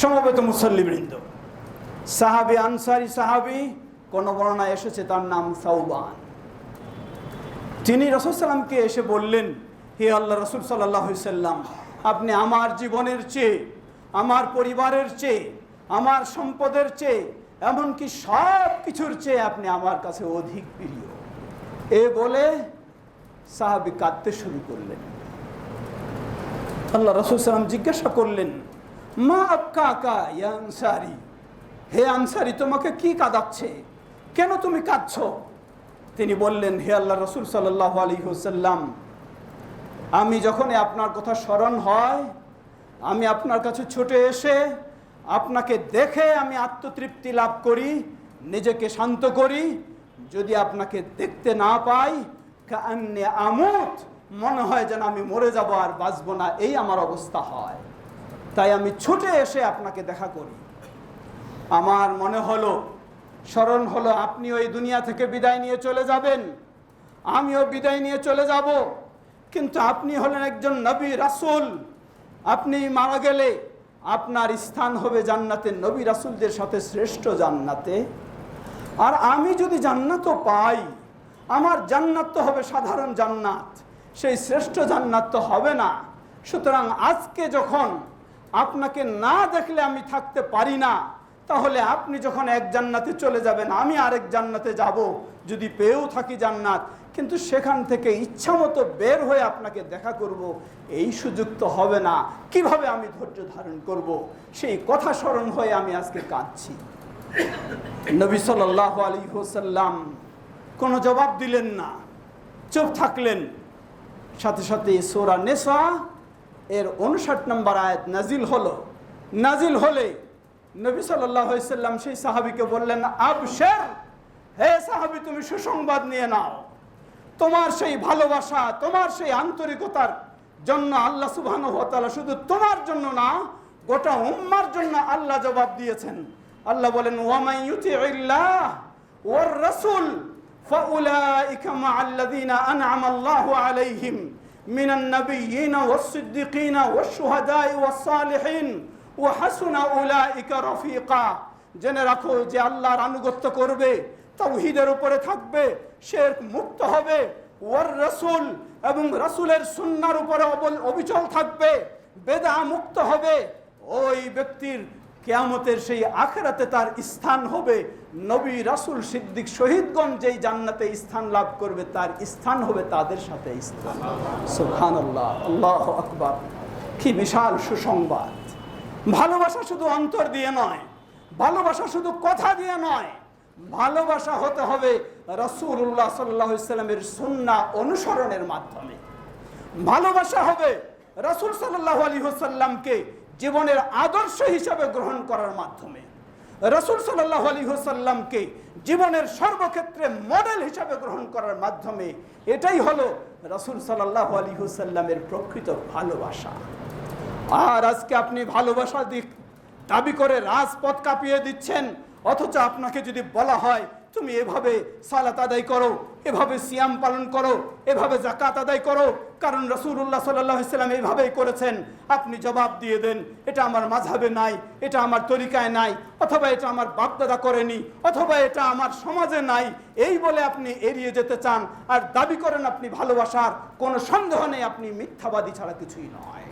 সমবেত মুসল্লিবৃন্দ। সাহাবি, আনসারি সাহাবি, কোন বর্ণায় এসেছে তার নাম সাউবান তিনি রসুল সাল্লামকে এসে বললেন, হে আল্লাহ রসুল সাল্লাহ আপনি আমার জীবনের চেয়ে, আমার পরিবারের চেয়ে, আমার সম্পদের চেয়ে, এমনকি সব কিছুর চেয়ে আপনি আমার কাছে অধিক প্রিয়। এ বলে সাহাবি কাঁদতে শুরু করলেন। আল্লাহ রসুল সাল্লাম জিজ্ঞাসা করলেন মা আবকা আকা ইয়া হে আনসারি, তোমাকে কি কাঁদাচ্ছে? কেন তুমি কাঁদছ? তিনি বললেন, হে আল্লাহ রসুল সাল্লাহ আলী হুসাল্লাম আমি যখনই আপনার কথা স্মরণ হয়, আমি আপনার কাছে ছুটে এসে আপনাকে দেখে আমি আত্মতৃপ্তি লাভ করি, নিজেকে শান্ত করি, যদি আপনাকে দেখতে না পাই আমুত, মনে হয় যেন আমি মরে যাব আর বাঁচব না। এই আমার অবস্থা হয়। তাই আমি ছুটে এসে আপনাকে দেখা করি। আমার মনে হলো, স্মরণ হলো আপনি ওই দুনিয়া থেকে বিদায় নিয়ে চলে যাবেন। আমিও বিদায় নিয়ে চলে যাব। কিন্তু আপনি হলেন একজন নবী রাসুল। আপনি মারা গেলে আপনার স্থান হবে জান্নাতে, নবী রাসুলদের সাথে শ্রেষ্ঠ জান্নাতে। আর আমি যদি জান্নাতও পাই, আমার জান্নাত তো হবে সাধারণ জান্নাত। সেই শ্রেষ্ঠ জান্নাত তো হবে না। সুতরাং আজকে যখন আপনাকে না দেখলে আমি থাকতে পারি না। তাহলে আপনি যখন এক জান্নাতে চলে যাবেন, আমি আরেক জান্নাতে যাব, যদি পেয়েও থাকি জান্নাত। কিন্তু সেখান থেকে ইচ্ছা মতো বের হয়ে আপনাকে দেখা করব, এই সুযোগ তো হবে না। কীভাবে আমি ধৈর্য ধারণ করব? সেই কথা স্মরণ হয়ে আমি আজকে কাঁদছি। নবী সাল্লাহ আলী হোসাল্লাম কোনো জবাব দিলেন না, চুপ থাকলেন। সাথে সাথে সোরা নেশা এর উনষাট নম্বর আয়াত নাজিল হলো। নাজিল হলে নবী সাল্লাম সেই সাহাবিকে বললেন, আবশের, হে সাহাবি, তুমি সুসংবাদ নিয়ে নাও। তোমার সেই ভালোবাসা, তোমার সেই আন্তরিকতার জন্য আল্লাহ সুবহান শুধু তোমার জন্য না, গোটা উম্মার জন্য আল্লাহ জবাব দিয়েছেন। আল্লাহ বলেন ওয়ামাই ইউতিউল্লাহ ওয়ার রাসূল, ফাউলাইকা মাআল্লাযীনা আন'আমা আল্লাহু আলাইহিম। নাবিয়্যিনা ওয়াস-সিদ্দিকিনা ওয়াশ-শুহাদাই ওয়াস-সালিহিন ওয়া হাসুনা উলাইকা রফিকা। জেনে রাখো যে আল্লাহর আনুগত্য করবে তাওহীদের উপরে থাকবে, শেরক মুক্ত হবে। ওয়ার রাসূল এবং রাসূলের সুন্নাহর উপরে অবিচল থাকবে, বেদা মুক্ত হবে। ওই ব্যক্তির কেয়ামতের সেই আখেরাতে তার স্থান হবে। নবী রাসূল সিদ্দিক শহীদগণ যেই জান্নাতে স্থান লাভ করবে, তার স্থান হবে তাদের সাথে স্থান সুবহানাল্লাহ, আল্লাহু আকবার। কি বিশাল সুসংবাদ। ভালোবাসা শুধু অন্তর দিয়ে নয়, ভালোবাসা শুধু কথা দিয়ে নয়, ভালোবাসা হতে হবে রসুল্লাহ সাল্লামের সুন্না অনুসরণের মাধ্যমে। ভালোবাসা হবে রসুল সাল্লাহ আলী হোসাল্লামকে জীবনের আদর্শ হিসাবে গ্রহণ করার মাধ্যমে। রসুল সাল্লাহ আলী হোসাল্লামকে জীবনের সর্বক্ষেত্রে মডেল হিসাবে গ্রহণ করার মাধ্যমে এটাই হলো রসুল সাল্লাহ আলী হোসাল্লামের প্রকৃত ভালোবাসা। আর আজকে আপনি ভালোবাসা দিক দাবি করে রাজপথ কাঁপিয়ে দিচ্ছেন, অথচ আপনাকে যদি বলা হয় তুমি এভাবে সালাত আদায় করো, এভাবে সিয়াম পালন করো, এভাবে জাকাত আদায় করো। কারণ রসুল্লাহ সাল্লাম এইভাবেই করেছেন। আপনি জবাব দিয়ে দেন, এটা আমার মাঝাবে নাই, এটা আমার তরিকায় নাই, অথবা এটা আমার বাপদাদা করেনি, অথবা এটা আমার সমাজে নাই। এই বলে আপনি এড়িয়ে যেতে চান, আর দাবি করেন আপনি ভালোবাসার, কোনো সন্দেহ নেই, আপনি মিথ্যাবাদী ছাড়া কিছুই নয়।